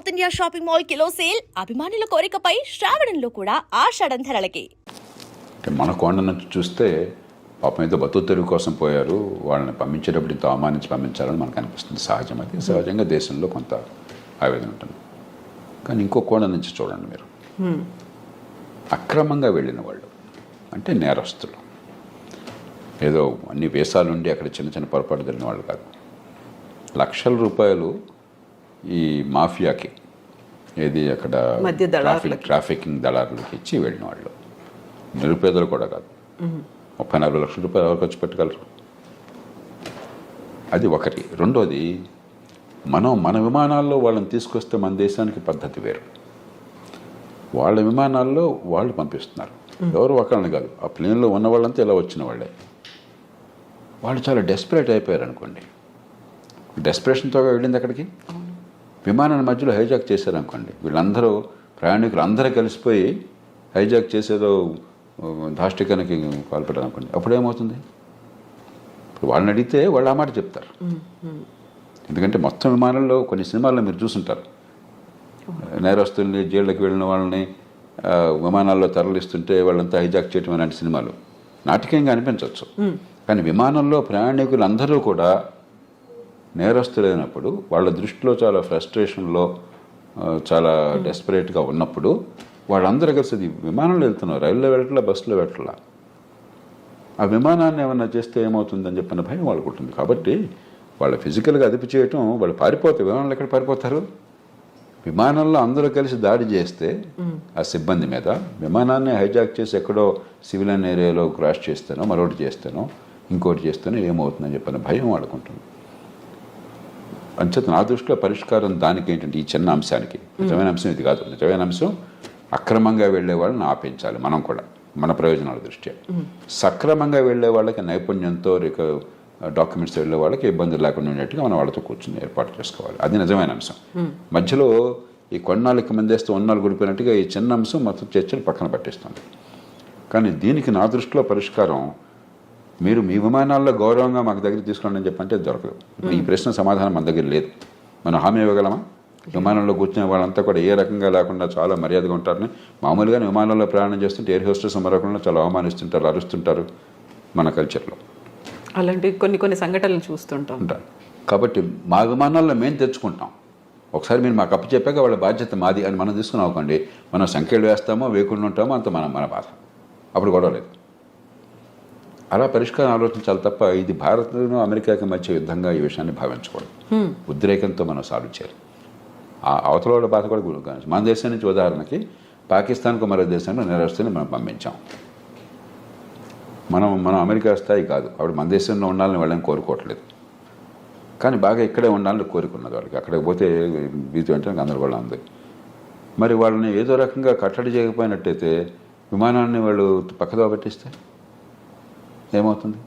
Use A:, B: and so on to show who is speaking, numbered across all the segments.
A: South India shopping mall kilo sale అభిమానుల కోరికపై శ్రావణంలో కూడా ఆషాఢం ధరలకి.
B: మన కొండ నుంచి చూస్తే పాపం ఏదో బతుకు తెరువు కోసం పోయారు. వాళ్ళని పంపించేటప్పుడు ఇంత అవమానించి పంపించాలని మనకు అనిపిస్తుంది. సహజం అది. సహజంగా దేశంలో కొంత ఆవేదన ఉంటుంది. కానీ ఇంకో కోణ నుంచి చూడండి మీరు. అక్రమంగా వెళ్ళిన వాళ్ళు అంటే నేరస్తులు. ఏదో అన్ని వేసాలు ఉండి అక్కడ చిన్న చిన్న పొరపాటు జరిగిన వాళ్ళు కాదు. లక్షల రూపాయలు ఈ మాఫియాకి ఏది అక్కడ. ట్రాఫిక్ ట్రాఫికింగ్ దళారులకి ఇచ్చి వెళ్ళిన వాళ్ళు. నిరుపేదలు కూడా కాదు. ముప్పై నలభై లక్షల రూపాయలు ఎవరు ఖర్చు పెట్టగలరు? అది ఒకటి. రెండోది మనం మన విమానాల్లో వాళ్ళని తీసుకొస్తే మన దేశానికి పద్ధతి వేరు. వాళ్ళ విమానాల్లో వాళ్ళు పంపిస్తున్నారు. ఎవరు ఒకళ్ళని కాదు. ఆ ప్లేన్లో ఉన్న వాళ్ళంతా ఇలా వచ్చిన వాళ్ళే. వాళ్ళు చాలా డెస్పరేట్ అయిపోయారు అనుకోండి డెస్పరేషన్తో వెళ్ళింది అక్కడికి విమానాన్ని మధ్యలో హైజాక్ చేశారు అనుకోండి వీళ్ళందరూ ప్రయాణికులు అందరూ కలిసిపోయి హైజాక్ చేసేదో దాష్టికానికి పాల్పడారు అనుకోండి అప్పుడు ఏమవుతుంది? ఇప్పుడు వాళ్ళని అడిగితే వాళ్ళు ఆ మాట చెప్తారు. ఎందుకంటే మొత్తం విమానంలో కొన్ని సినిమాల్లో మీరు చూసుంటారు. నేరస్తుల్ని జైళ్ళకి వెళ్ళిన వాళ్ళని విమానాల్లో తరలిస్తుంటే వాళ్ళంతా హైజాక్ చేయటం అలాంటి సినిమాలు. నాటకీయంగా అనిపించవచ్చు. కానీ విమానంలో ప్రయాణికులు అందరూ కూడా నేరస్తులైనప్పుడు వాళ్ళ దృష్టిలో చాలా ఫ్రస్ట్రేషన్లో చాలా డెస్పరేట్గా ఉన్నప్పుడు వాళ్ళందరూ కలిసి విమానంలో వెళ్తున్నారు. రైల్లో వెళ్ళట్లా బస్సులో వెళ్ళట్లా. ఆ విమానాన్ని ఏమన్నా చేస్తే ఏమవుతుందని చెప్పిన భయం వాళ్ళకు ఉంటుంది. కాబట్టి వాళ్ళ ఫిజికల్గా అదుపు చేయటం వాళ్ళు పారిపోతారు విమానంలో ఎక్కడ పారిపోతారు? విమానంలో అందరూ కలిసి దాడి చేస్తే ఆ సిబ్బంది మీద విమానాన్ని హైజాక్ చేసి ఎక్కడో సివిలియన్ ఏరియాలో క్రాష్ చేస్తానో మరొకటి చేస్తానో ఇంకోటి చేస్తానో ఏమవుతుందని చెప్పిన భయం వాళ్ళకుంటుంది అంచేత నా దృష్టిలో పరిష్కారం దానికి ఏంటంటే ఈ చిన్న అంశానికి. నిజమైన అంశం ఇది కాదు. నిజమైన అంశం అక్రమంగా వెళ్ళే వాళ్ళని ఆపించాలి మనం కూడా మన ప్రయోజనాల దృష్ట్యా. సక్రమంగా వెళ్ళే వాళ్ళకి నైపుణ్యంతో రిక డాక్యుమెంట్స్ వెళ్ళే వాళ్ళకి ఇబ్బందులు లేకుండా ఉండేట్టుగా మనం వాళ్ళతో కూర్చుని ఏర్పాటు చేసుకోవాలి. అది నిజమైన అంశం. మధ్యలో ఈ కొన్నాళ్ళకి మందేస్తూ ఉన్నాళ్ళు గుడిపోయినట్టుగా ఈ చిన్న అంశం మొత్తం చర్చలు పక్కన పట్టేస్తుంది. కానీ దీనికి నా దృష్టిలో పరిష్కారం మీరు మీ విమానాల్లో గౌరవంగా మాకు దగ్గర తీసుకురండి అని చెప్పంటే దొరకదు. ఈ ప్రశ్న సమాధానం మన దగ్గర లేదు. మనం హామీ ఇవ్వగలమా? విమానంలో కూర్చునే వాళ్ళంతా కూడా ఏ రకంగా లేకుండా చాలా మర్యాదగా ఉంటారని మామూలుగా విమానంలో ప్రయాణం చేస్తుంటే ఎయిర్ హోస్టెస్ మరొకళ్ళు చాలా అవమానిస్తుంటారు అరుస్తుంటారు మన కల్చర్లో.
C: అలాంటి కొన్ని కొన్ని సంఘటనలు చూస్తుంటాం.
B: ఉంటారు. కాబట్టి మా విమానాల్లో మేము తెచ్చుకుంటాం. ఒకసారి మీరు మాకు అప్పు చెప్పాక వాళ్ళ బాధ్యత మాది అని మనం తీసుకుని అవ్వకండి మనం సంఖ్యలు వేస్తామో వేయకుండా ఉంటామో అంత మన మన బాధ. అప్పుడు గొడవ లేదు. అలా పరిష్కారం ఆలోచించాలి తప్ప ఇది భారత్ అమెరికాకి మధ్య యుద్ధంగా ఈ విషయాన్ని భావించకూడదు. ఉద్రేకంతో మనం సాల్వ్ చేయాలి. ఆ అవతల వాళ్ళ బాధ కూడా గురి. మన దేశం నుంచి ఉదాహరణకి పాకిస్తాన్కు మరో దేశంలో నేరస్తుని మనం పంపించాం. మనం మనం అమెరికా స్థాయి కాదు. ఆవిడ మన దేశంలో ఉండాలని వాళ్ళని కోరుకోవట్లేదు. కానీ బాగా ఇక్కడే ఉండాలని కోరుకున్నది వాళ్ళకి. అక్కడికి పోతే బీతి అంటే గందరగోళం ఉంది. మరి వాళ్ళని ఏదో రకంగా కట్టడి చేయకపోయినట్టయితే విమానాన్ని వాళ్ళు పక్కదో పెట్టిస్తే? ఏమవుతుంది?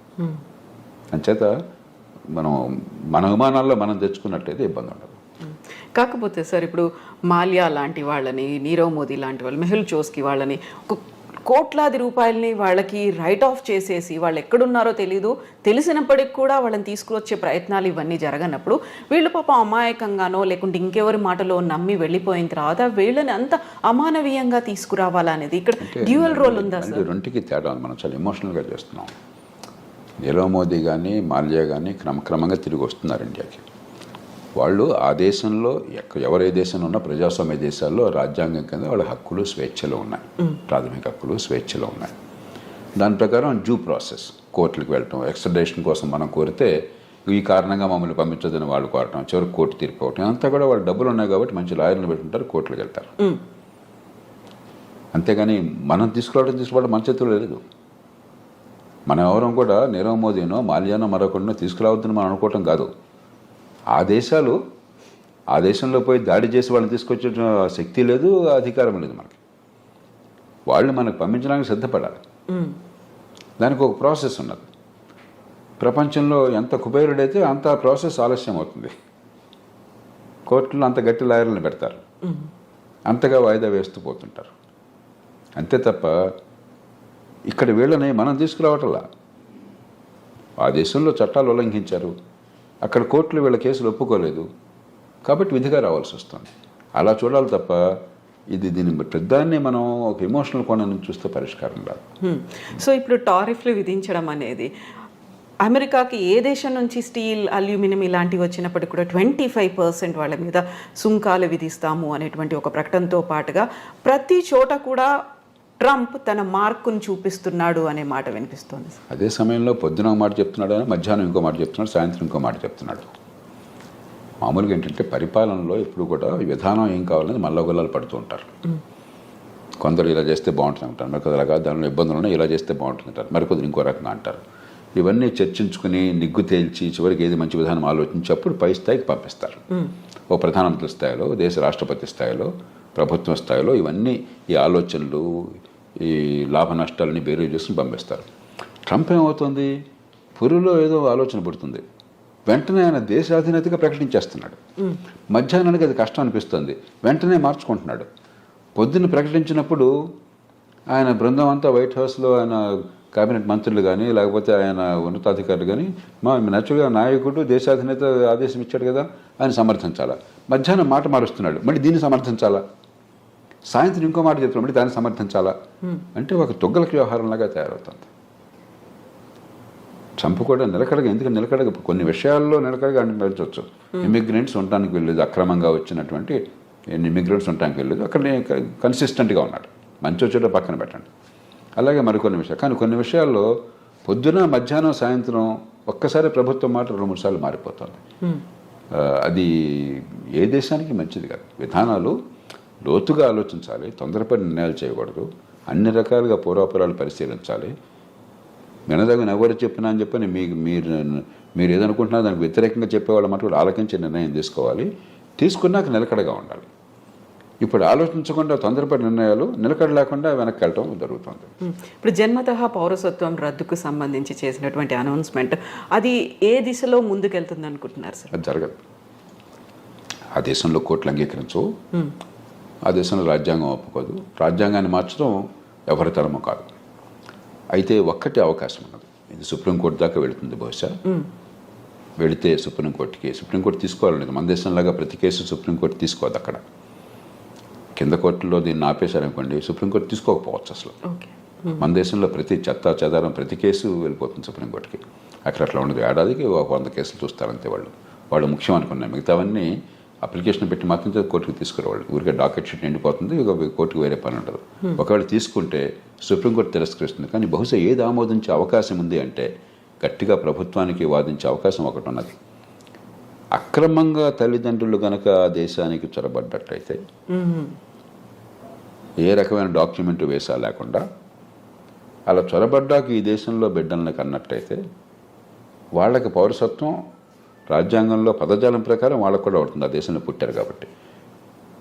B: అంచేత మనం మన విమానాల్లో మనం తెచ్చుకున్నట్టయితే ఇబ్బంది ఉండదు.
C: కాకపోతే సార్ ఇప్పుడు మాల్యా లాంటి వాళ్ళని నీరవ్ మోదీ లాంటి వాళ్ళు మెహుల్ చోస్కి వాళ్ళని ఒక కోట్లాది రూపాయలని వాళ్ళకి రైట్ ఆఫ్ చేసేసి వాళ్ళు ఎక్కడున్నారో తెలియదు తెలిసినప్పటికి కూడా వాళ్ళని తీసుకువచ్చే ప్రయత్నాలు ఇవన్నీ జరగనప్పుడు వీళ్ళు పాపం అమాయకంగానో లేకుంటే ఇంకెవరి మాటలో నమ్మి వెళ్ళిపోయిన తర్వాత వీళ్ళని అంత అమానవీయంగా తీసుకురావాలనేది ఇక్కడ డ్యూయల్ రోల్ ఉందా సార్?
B: రెండుకి తేడా. మనం చాలా ఎమోషనల్గా చేస్తున్నాం. నీరవ్ మోదీ కానీ మాల్యా కానీ క్రమక్రమంగా తిరిగి వస్తున్నారు ఇండియాకి. వాళ్ళు ఆ దేశంలో ఎవరే దేశంలో ఉన్నా ప్రజాస్వామ్య దేశాల్లో రాజ్యాంగం కింద వాళ్ళ హక్కులు స్వేచ్ఛలో ఉన్నాయి. ప్రాథమిక హక్కులు స్వేచ్ఛలో ఉన్నాయి. దాని ప్రకారం డ్యూ ప్రాసెస్ కోర్టులకు వెళ్ళటం ఎక్స్ట్రడేషన్ కోసం మనం కోరితే ఈ కారణంగా మమ్మల్ని పంపించదని వాళ్ళు కోరటం చివరికి కోర్టు తీర్పు అవటం అంతా కూడా వాళ్ళు డబ్బులు ఉన్నాయి కాబట్టి మంచి లాయర్లు పెట్టుకుంటారు కోర్టులకు వెళ్తారు. అంతేగాని మనం తీసుకురావడం తీసుకోవడం మన చేతుల్లో లేదు. మనం ఎవరం కూడా నీరవ్ మోదీనో మాల్యానో మరొకరినో తీసుకురావద్దని మనం అనుకోవటం కాదు. ఆ దేశాలు ఆ దేశంలో పోయి దాడి చేసి వాళ్ళని తీసుకొచ్చే శక్తి లేదు అధికారం లేదు మనకి. వాళ్ళు మనకు పంపించడానికి సిద్ధపడాలి. దానికి ఒక ప్రాసెస్ ఉన్నది. ప్రపంచంలో ఎంత కుబేరుడైతే అంత ప్రాసెస్ ఆలస్యం అవుతుంది కోర్టులో అంత గట్టి లాయర్లను పెడతారు. అంతగా వాయిదా వేస్తూ పోతుంటారు. అంతే తప్ప ఇక్కడ వీళ్ళని మనం తీసుకురావటంలా? ఆ దేశంలో చట్టాలు ఉల్లంఘించారు. అక్కడ కోర్టులు వీళ్ళ కేసులు ఒప్పుకోలేదు. కాబట్టి విధిగా రావాల్సి వస్తుంది. అలా చూడాలి తప్ప ఇది దీని పెద్దాన్ని మనం ఒక ఎమోషనల్ కోణం నుంచి చూస్తే పరిష్కారం రాదు.
C: సో ఇప్పుడు టారిఫ్లు విధించడం అనేది అమెరికాకి ఏ దేశం నుంచి స్టీల్ అల్యూమినియం ఇలాంటివి వచ్చినప్పటికి కూడా ట్వంటీ ఫైవ్ పర్సెంట్ వాళ్ళ మీద సుంకాలు విధిస్తాము అనేటువంటి ఒక ప్రకటనతో పాటుగా ప్రతి చోట కూడా ట్రంప్ తన మార్కును చూపిస్తున్నాడు అనే మాట వినిపిస్తోంది.
B: అదే సమయంలో పొద్దున ఒక మాట చెప్తున్నాడు అని మధ్యాహ్నం ఇంకో మాట చెప్తున్నాడు సాయంత్రం ఇంకో మాట చెప్తున్నాడు. మామూలుగా ఏంటంటే పరిపాలనలో ఎప్పుడు కూడా విధానం ఏం కావాలని మల్లగొల్లాలు పడుతూ ఉంటారు. కొందరు ఇలా చేస్తే బాగుంటుంది అంటారు మరికొందరు అలా కాదు దానిలో ఇబ్బందులు ఉన్నాయి ఇలా చేస్తే బాగుంటుంది అంటారు మరికొందరు ఇంకో రకంగా అంటారు. ఇవన్నీ చర్చించుకుని నిగ్గు తేల్చి చివరికి ఏది మంచి విధానం ఆలోచించి అప్పుడు పై స్థాయికి పంపిస్తారు. ఓ ప్రధానమంత్రి స్థాయిలో దేశ రాష్ట్రపతి స్థాయిలో ప్రభుత్వ స్థాయిలో ఇవన్నీ ఈ ఆలోచనలు ఈ లాభ నష్టాలని బేరీ చేసుకుని పంపిస్తారు. ట్రంప్ ఏమవుతుంది? పురులో ఏదో ఆలోచన పుడుతుంది. వెంటనే ఆయన దేశాధీనతగా ప్రకటించేస్తున్నాడు. మధ్యాహ్నానికి అది కష్టం అనిపిస్తుంది. వెంటనే మార్చుకుంటున్నాడు. పొద్దున్న ప్రకటించినప్పుడు ఆయన బృందం అంతా వైట్ హౌస్లో ఆయన కేబినెట్ మంత్రులు కానీ లేకపోతే ఆయన ఉన్నతాధికారులు కానీ మా నచ్చుగా నాయకుడు దేశాధినేత ఆదేశం ఇచ్చాడు కదా ఆయన సమర్థించాలా? మధ్యాహ్నం మాట మారుస్తున్నాడు. మళ్ళీ దీన్ని సమర్థించాలా? సాయంత్రం ఇంకో మాట చెప్తున్నాడు. మళ్ళీ దాన్ని సమర్థించాలా? అంటే ఒక తొగ్గలకి వ్యవహారంలాగా తయారవుతుంది. కూడా నిలకడగా ఎందుకంటే నిలకడగా కొన్ని విషయాల్లో నిలకడగా నడచవచ్చు ఇమిగ్రెంట్స్ ఉండటానికి వెళ్ళలేదు అక్రమంగా వచ్చినటువంటి ఇమిగ్రెంట్స్ ఉండటానికి వెళ్ళలేదు అక్కడ కన్సిస్టెంట్గా ఉన్నాడు. మంచి వచ్చేటో పక్కన పెట్టండి. అలాగే మరికొన్ని విషయాలు. కానీ కొన్ని విషయాల్లో పొద్దున మధ్యాహ్నం సాయంత్రం ఒక్కసారి ప్రభుత్వం మాట రెండు మూడు సార్లు మారిపోతుంది. అది ఏ దేశానికి మంచిది కాదు. విధానాలు లోతుగా ఆలోచించాలి తొందరపడి నిర్ణయాలు చేయకూడదు అన్ని రకాలుగా పూర్వాపరాలు పరిశీలించాలి. వినదగిన ఎవరు చెప్పినా అని చెప్పని మీకు మీరు మీరు ఏదనుకుంటున్నా దానికి వ్యతిరేకంగా చెప్పేవాళ్ళ మటుకు కూడా ఆలకించి నిర్ణయం తీసుకోవాలి. తీసుకున్నాక నిలకడగా ఉండాలి. ఇప్పుడు ఆలోచించకుండా తొందరపడి నిర్ణయాలు నిలకడ లేకుండా వెనక్కి వెళ్ళటం జరుగుతుంది.
C: ఇప్పుడు జన్మతః పౌరసత్వం రద్దుకు సంబంధించి చేసినటువంటి అనౌన్స్మెంట్ అది ఏ దిశలో ముందుకెళ్తుంది అనుకుంటున్నారు సార్?
B: అది జరగదు. ఆ దేశంలో కోర్టులు అంగీకరించవు. ఆ దేశంలో రాజ్యాంగం ఒప్పుకోదు. రాజ్యాంగాన్ని మార్చడం ఎవరి తరమో కాదు. అయితే ఒక్కటే అవకాశం ఉన్నది. ఇది సుప్రీంకోర్టు దాకా వెళుతుంది బహుశా. వెళితే సుప్రీంకోర్టుకి సుప్రీంకోర్టు తీసుకోవాలనేది మన దేశంలాగా ప్రతి కేసు సుప్రీంకోర్టు తీసుకోదు అక్కడ. కింద కోర్టులో దీన్ని ఆపేశారనుకోండి సుప్రీంకోర్టు తీసుకోకపోవచ్చు అసలు. మన దేశంలో ప్రతి చెత్త చెదారం ప్రతి కేసు వెళ్ళిపోతుంది సుప్రీంకోర్టుకి. అక్కడ అట్లా ఉండదు. ఏడాదికి ఒక వంద కేసులు చూస్తారంతే వాళ్ళు. వాళ్ళు ముఖ్యం అనుకున్నాయి. మిగతావన్నీ అప్లికేషన్ పెట్టి మాత్రం కోర్టుకు తీసుకురావాలి. ఊరికే డాకెట్ షీట్ నిండిపోతుంది ఇక కోర్టుకు వేరే పని ఉండదు. ఒకవేళ తీసుకుంటే సుప్రీంకోర్టు తిరస్కరిస్తుంది. కానీ బహుశా ఏది ఆమోదించే అవకాశం ఉంది అంటే గట్టిగా ప్రభుత్వానికి వాదించే అవకాశం ఒకటి ఉన్నది. అక్రమంగా తల్లిదండ్రులు గనక దేశానికి చొరబడ్డట్టయితే ఏ రకమైన డాక్యుమెంట్ వేసా లేకుండా అలా చొరబడ్డాక ఈ దేశంలో బిడ్డలను కన్నట్టయితే వాళ్ళకి పౌరసత్వం రాజ్యాంగంలో పదజాలం ప్రకారం వాళ్ళకు కూడా అవుతుంది. ఆ దేశంలో పుట్టారు కాబట్టి.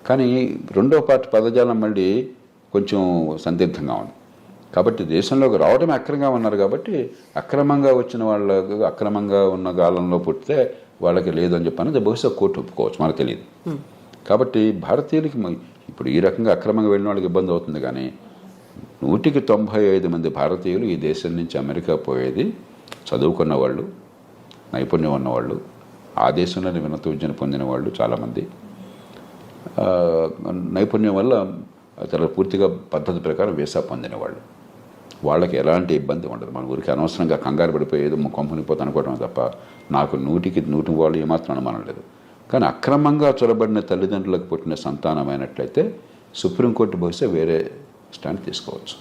B: కానీ రెండో పార్టీ పదజాలం మళ్ళీ కొంచెం సందిగ్ధంగా ఉంది. కాబట్టి దేశంలోకి రావడమే అక్రమంగా ఉన్నారు కాబట్టి అక్రమంగా వచ్చిన వాళ్ళకు అక్రమంగా ఉన్న కాలంలో పుట్టితే వాళ్ళకి లేదు అని చెప్పి అనేది బహుశా కోర్టు ఒప్పుకోవచ్చు మనకు తెలియదు కాబట్టి భారతీయులకి ఇప్పుడు ఈ రకంగా అక్రమంగా వెళ్ళిన వాళ్ళకి ఇబ్బంది అవుతుంది కానీ నూటికి తొంభై ఐదు మంది భారతీయులు ఈ దేశం నుంచి అమెరికా పోయేది చదువుకున్న వాళ్ళు నైపుణ్యం ఉన్నవాళ్ళు ఆ దేశంలోనే వినత విద్యను పొందిన వాళ్ళు చాలామంది. నైపుణ్యం వల్ల చాలా పూర్తిగా పద్ధతి ప్రకారం వీసా పొందిన వాళ్ళు. వాళ్ళకి ఎలాంటి ఇబ్బంది ఉండదు. మన ఊరికి అనవసరంగా కంగారు పడిపోయి ఏదో కొంపనిపోతే అనుకోవడం తప్ప నాకు నూటికి నూటి వాళ్ళు ఏమాత్రం అనుమానం లేదు. కానీ అక్రమంగా చొరబడిన తల్లిదండ్రులకు పుట్టిన సంతానమైనట్లయితే సుప్రీంకోర్టు బహుశా వేరే స్టాండ్ తీసుకోవచ్చు.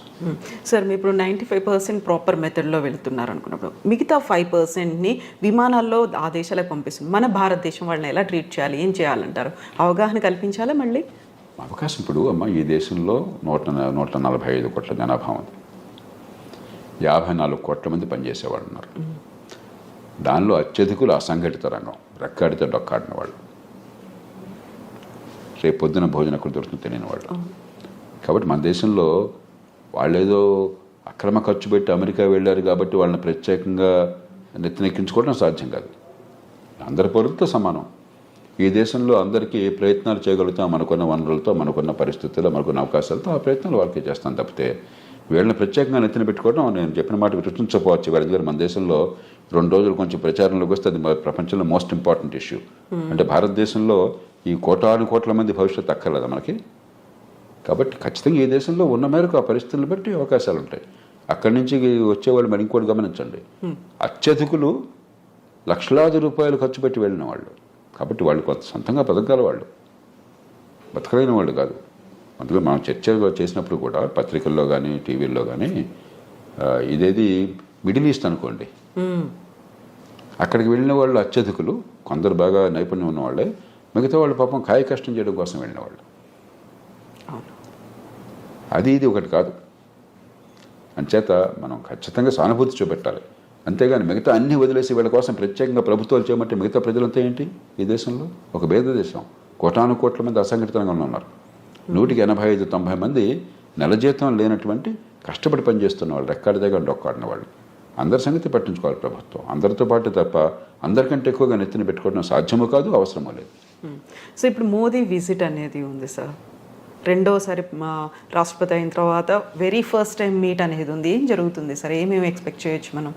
C: సార్ మీరు ఇప్పుడు నైంటీ ఫైవ్ పర్సెంట్ ప్రాపర్ మెథడ్లో వెళ్తున్నారు అనుకున్నప్పుడు మిగతా ఫైవ్ పర్సెంట్ని విమానాల్లో ఆ దేశాలకు పంపిస్తుంది. మన భారతదేశం వాళ్ళని ఎలా ట్రీట్ చేయాలి? ఏం చేయాలంటారు? అవగాహన కల్పించాలా మళ్ళీ?
B: అవకాశం ఇప్పుడు అమ్మ ఈ దేశంలో నూట నూట నలభై ఐదు కోట్ల జనాభా ఉంది. యాభై నాలుగు కోట్ల మంది పనిచేసేవాళ్ళు ఉన్నారు. దానిలో అత్యధికులు అసంఘటిత రంగం రెక్కాడితే డొక్కాడిన వాళ్ళు. రేపు పొద్దున భోజనం ఎక్కడ దొరుకుతుందో తెలియని వాళ్ళు కాబట్టి మన దేశంలో వాళ్ళేదో అక్రమ ఖర్చు పెట్టి అమెరికా వెళ్ళారు కాబట్టి వాళ్ళని ప్రత్యేకంగా నెత్తినెక్కించుకోవడం సాధ్యం కాదు. అందరి పౌరులతో సమానం. ఈ దేశంలో అందరికీ ఏ ప్రయత్నాలు చేయగలుగుతాం మనకున్న వనరులతో మనకున్న పరిస్థితుల్లో మనకున్న అవకాశాలతో ఆ ప్రయత్నాలు వాళ్ళకి చేస్తాం తప్పితే వీళ్ళని ప్రత్యేకంగా నెత్తిన పెట్టుకోవడం నేను చెప్పిన మాట గుర్తుంచకపోవచ్చు. వాళ్ళ దగ్గర మన దేశంలో రెండు రోజులు కొంచెం ప్రచారంలోకి వస్తే అది ప్రపంచంలో మోస్ట్ ఇంపార్టెంట్ ఇష్యూ అంటే భారతదేశంలో ఈ కోటాను కోట్ల మంది భవిష్యత్తు అక్కర్లేదా మనకి. కాబట్టి ఖచ్చితంగా ఈ దేశంలో ఉన్న మేరకు ఆ పరిస్థితులను బట్టి అవకాశాలు ఉంటాయి. అక్కడి నుంచి వచ్చేవాళ్ళు మరి ఇంకోటి గమనించండి. అత్యధికులు లక్షలాది రూపాయలు ఖర్చు పెట్టి వెళ్ళిన వాళ్ళు. కాబట్టి వాళ్ళు కొంత సొంతంగా బతకగల వాళ్ళు. బతకలేని వాళ్ళు కాదు. అందులో మనం చర్చ చేసినప్పుడు కూడా పత్రికల్లో కానీ టీవీల్లో కానీ ఇదేది మిడిల్ ఈస్ట్ అనుకోండి. అక్కడికి వెళ్ళిన వాళ్ళు అత్యధికులు కొందరు బాగా నైపుణ్యం ఉన్నవాళ్ళే మిగతా వాళ్ళు పాపం కాయ కష్టం చేయడం కోసం వెళ్ళిన వాళ్ళు. అది ఇది ఒకటి కాదు. అంచేత మనం ఖచ్చితంగా సానుభూతి చూపెట్టాలి. అంతేగాని మిగతా అన్ని వదిలేసి వీళ్ళ కోసం ప్రత్యేకంగా ప్రభుత్వాలు చేయమంటే మిగతా ప్రజలంతా ఏంటి ఈ దేశంలో? ఒక భేద దేశం కోటాను కోట్ల మంది అసంఘటితంగా ఉన్నారు. నూటికి ఎనభై ఐదు తొంభై మంది నెల జీతం లేనటువంటి కష్టపడి పనిచేస్తున్న వాళ్ళు రెక్కాడి దగ్గర డొక్కాడిన వాళ్ళు. అందరి సంగతి పట్టించుకోవాలి ప్రభుత్వం. అందరితో పాటు తప్ప అందరికంటే ఎక్కువగా నెత్తిన పెట్టుకోవడం సాధ్యము కాదు అవసరమూ లేదు.
C: సో ఇప్పుడు మోదీ విజిట్ అనేది ఉంది సార్. రెండోసారి మా రాష్ట్రపతి అయిన తర్వాత వెరీ ఫస్ట్ టైం మీట్ అనేది ఉంది. ఏం జరుగుతుంది సార్? ఏమేమి ఎక్స్పెక్ట్ చేయొచ్చు మనం?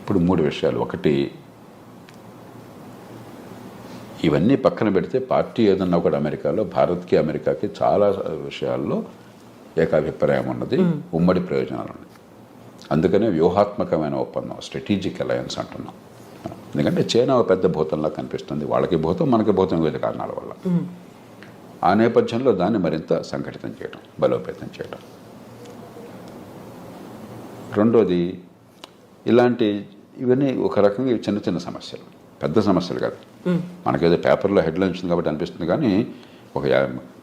B: ఇప్పుడు మూడు విషయాలు. ఒకటి ఇవన్నీ పక్కన పెడితే పార్టీ ఏదన్నా కూడా అమెరికాలో భారత్కి అమెరికాకి చాలా విషయాల్లో ఏకాభిప్రాయం ఉన్నది ఉమ్మడి ప్రయోజనాలు ఉన్నాయి. అందుకనే వ్యూహాత్మకమైన ఒప్పందం స్ట్రాటజిక్ అలయన్స్ అంటున్నాం. ఎందుకంటే చైనా ఒక పెద్ద భూతంలా కనిపిస్తుంది. వాళ్ళకి భూతం మనకి భూతం వివిధ కారణాల వల్ల. ఆ నేపథ్యంలో దాన్ని మరింత సంఘటితం చేయడం బలోపేతం చేయడం రెండోది ఇలాంటి ఇవన్నీ ఒక రకంగా చిన్న చిన్న సమస్యలు. పెద్ద సమస్యలు కాదు. మనకేదో పేపర్లో హెడ్లైన్ వచ్చింది కాబట్టి అనిపిస్తుంది కానీ ఒక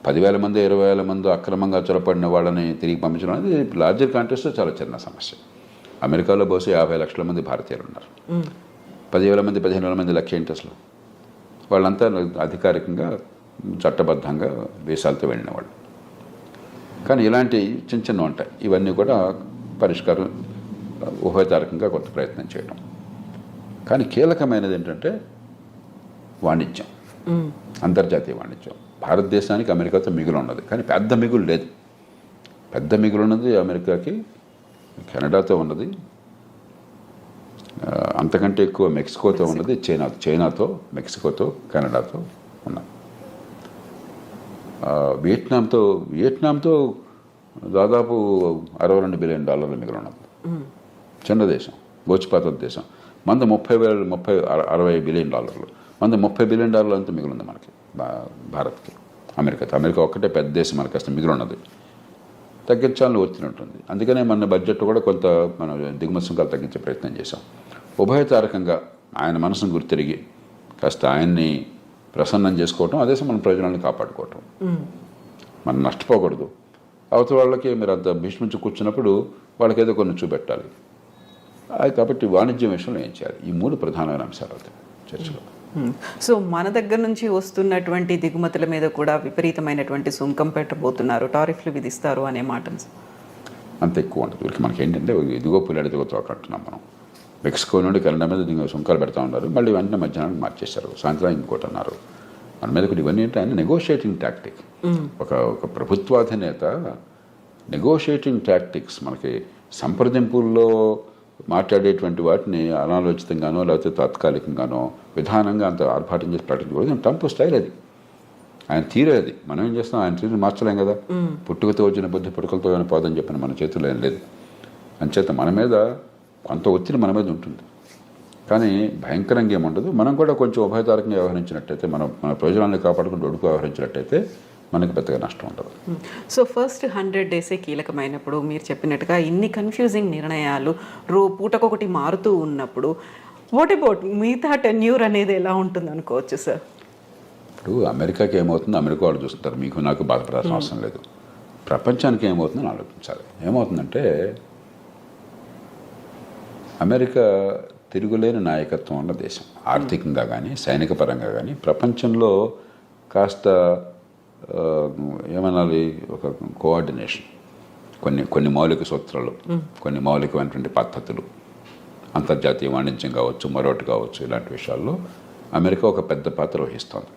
B: పదివేల మంది ఇరవై వేల మంది అక్రమంగా చొరపడిన వాళ్ళని తిరిగి పంపించడం అనేది లార్జర్ కాంటెస్ట్ చాలా చిన్న సమస్య. అమెరికాలో బహుశా యాభై లక్షల మంది భారతీయులు ఉన్నారు. పదివేల మంది పదిహేను వేల మంది లెక్క ఏంటి అసలు వాళ్ళంతా అధికారికంగా చట్టబద్ధంగా దేశాలతో వెళ్ళిన వాళ్ళు. కానీ ఇలాంటి చిన్న చిన్న ఉంటాయి. ఇవన్నీ కూడా పరిష్కారం ఉభయతారకంగా కొంత ప్రయత్నం చేయడం కానీ కీలకమైనది ఏంటంటే వాణిజ్యం. అంతర్జాతీయ వాణిజ్యం. భారతదేశానికి అమెరికాతో మిగులు ఉన్నది. కానీ పెద్ద మిగులు లేదు. పెద్ద మిగులు ఉన్నది అమెరికాకి కెనడాతో ఉన్నది అంతకంటే ఎక్కువ మెక్సికోతో ఉన్నది చైనా చైనాతో మెక్సికోతో కెనడాతో ఉన్నాయి ఆ, వియట్నాంతో వియట్నాంతో దాదాపు అరవై రెండు బిలియన్ డాలర్ల మిగిలి ఉన్నది. చిన్న దేశం గోచిపాత దేశం. మంద ముప్పై వేల ముప్పై అర- అరవై బిలియన్ డాలర్లు. మంద ముప్పై బిలియన్ డాలర్లు అంతా మిగిలింది మనకి భారత్కి అమెరికాతో అమెరికా ఒక్కటే పెద్ద దేశం మనకి అసలు మిగిలి ఉన్నది తగ్గించాలని ఉంటుంది అందుకనే మన బడ్జెట్ కూడా కొంత మనం దిగుమతి సుంకాలు తగ్గించే ప్రయత్నం చేశాం. ఉభయతారకంగా ఆయన మనసును గుర్తిరిగి కాస్త ఆయన్ని ప్రసన్నం చేసుకోవటం అదే మన ప్రయోజనాలను కాపాడుకోవటం. మనం నష్టపోకూడదు. అవతల వాళ్ళకి మీరు అంత భీష్మించి కూర్చున్నప్పుడు వాళ్ళకి ఏదో కొన్ని చూపెట్టాలి. అది కాబట్టి వాణిజ్యం విషయంలో ఏం చేయాలి? ఈ మూడు ప్రధానమైన అంశాలు అవుతాయి. చర్చలో.
C: సో మన దగ్గర నుంచి వస్తున్నటువంటి దిగుమతుల మీద కూడా విపరీతమైనటువంటి సుంకం పెట్టబోతున్నారు. టారిఫ్లు విధిస్తారు అనే మాట.
B: అంత ఎక్కువ ఉంటుంది మనకి ఏంటంటే ఇదిగో పుల్లాడి దిగో తోక అంటున్నాం మనం. మెక్సికో నుండి కెనడా మీద దిగో సుంకాలు పెడతా ఉన్నారు. మళ్ళీ వెంటనే మధ్యాహ్నం మార్చేశారు. సాయంత్రం ఇంకోటి అన్నారు. మన మీద కూడా ఇవన్నీ ఏంటంటే నెగోషియేటింగ్ టాక్టిక్ ఒక ఒక ప్రభుత్వాధినేత నెగోషియేటింగ్ టాక్టిక్స్ మనకి సంప్రదింపుల్లో మాట్లాడేటువంటి వాటిని అనాలోచితంగానో లేకపోతే తాత్కాలికంగానో విధానంగా అంత ఆర్భాటం చేసి ప్రకటించకూడదు ట్రంప్ స్టైల్ అది. ఆయన తీరే అది. మనం ఏం చేస్తాం ఆయన తీరు మార్చలేం కదా. పుట్టుకతో వచ్చిన బుద్ధి పుట్టుకలతో ఏమైనా పోదని చెప్పిన మన చేతుల్లో ఏం లేదు. అంచేత మన మీద కొంత ఒత్తిడి మన మీద ఉంటుంది. కానీ భయంకరంగా ఏముండదు. మనం కూడా కొంచెం ఉభయతారకంగా వ్యవహరించినట్టయితే మన మన ప్రయోజనాలను కాపాడుకుంటూ ఒడుకు వ్యవహరించినట్టయితే మనకి పెద్దగా నష్టం ఉండదు.
C: సో ఫస్ట్ హండ్రెడ్ డేసే కీలకమైనప్పుడు మీరు చెప్పినట్టుగా ఇన్ని కన్ఫ్యూజింగ్ నిర్ణయాలు రో పూటకొకటి మారుతూ ఉన్నప్పుడు వాట్ అబౌట్ మిగతా టెన్యూర్ అనేది ఎలా ఉంటుంది అనుకోవచ్చు సార్
B: ఇప్పుడు అమెరికాకి ఏమవుతుందో అమెరికా వాళ్ళు చూస్తుంటారు. మీకు నాకు బాధపడాల్సిన అవసరం లేదు. ప్రపంచానికి ఏమవుతుందని ఆలోచించాలి. ఏమవుతుందంటే అమెరికా తిరుగులేని నాయకత్వం ఉన్న దేశం. ఆర్థికంగా కానీ సైనిక పరంగా కానీ ప్రపంచంలో కాస్త ఏమనాలి? ఒక కోఆర్డినేషన్ కొన్ని కొన్ని మౌలిక సూత్రాలు కొన్ని మౌలికమైనటువంటి పద్ధతులు. అంతర్జాతీయ వాణిజ్యం కావచ్చు మరొకటి కావచ్చు ఇలాంటి విషయాల్లో అమెరికా ఒక పెద్ద పాత్ర వహిస్తోంది.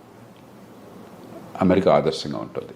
B: అమెరికా ఆదర్శంగా ఉంటుంది.